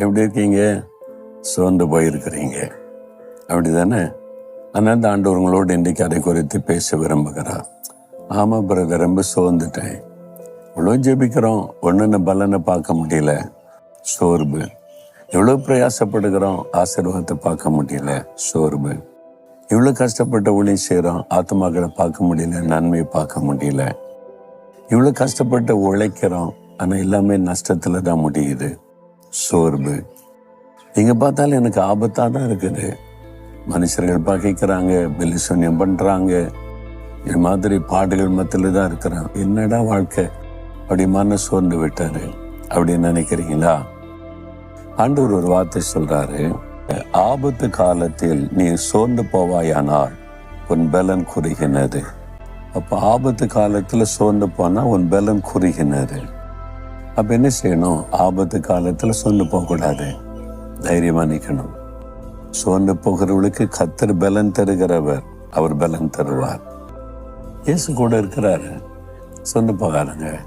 எப்படி இருக்கீங்க? சோர்ந்து போயிருக்கிறீங்க. அப்படி தானே ஆனால் அந்த ஆண்டவங்களோடு இன்றைக்கு அதை குறித்து பேச விரும்புகிறார். ஆமாம் பிரதர் ரொம்ப சோர்ந்துட்டேன். இவ்வளோ ஜெபிக்கிறோம். ஒன்றுன்னு பலனை பார்க்க முடியல. சோர்வு. எவ்வளோ பிரயாசப்படுகிறோம். ஆசீர்வாதத்தை பார்க்க முடியல. சோர்வு. இவ்வளோ கஷ்டப்பட்ட ஒளி செய்கிறோம். ஆத்மாக்களை பார்க்க முடியல. நன்மையை பார்க்க முடியல. இவ்வளோ கஷ்டப்பட்டு உழைக்கிறோம். ஆனால் எல்லாமே நஷ்டத்தில் தான் முடியுது. சோர்வு. எங்கே பார்த்தாலும் எனக்கு ஆபத்தாக தான் இருக்குது. மனுஷர்கள் பகைக்கிறாங்க பெலிசூன்யம் பண்ணுறாங்க இது மாதிரி பாடுகள் மத்தியில் தான் இருக்கிறான். என்னடா வாழ்க்கை? அப்படி மன சோர்ந்து விட்டாரு. அப்படின்னு நினைக்கிறீங்களா? ஆண்டவர் ஒரு வார்த்தை சொல்கிறாரு ஆபத்து காலத்தில் நீ சோர்ந்து போவாயானால் உன் பலன் குறுகினது. அப்போ ஆபத்து காலத்தில் சோர்ந்து போனால் உன் பலன் குறுகினது. அப்ப என்ன செய்யணும்? ஆபத்து காலத்துல சோர்ந்து போகக்கூடாது. தைரியமா நிக்கணும். சோர்ந்து போகிறவளுக்கு கத்தர் பலன் தருகிறவர் அவர் பலன் தருவார். இயேசு கூட இருக்கிறாரு. சொந்து போகாதுங்க.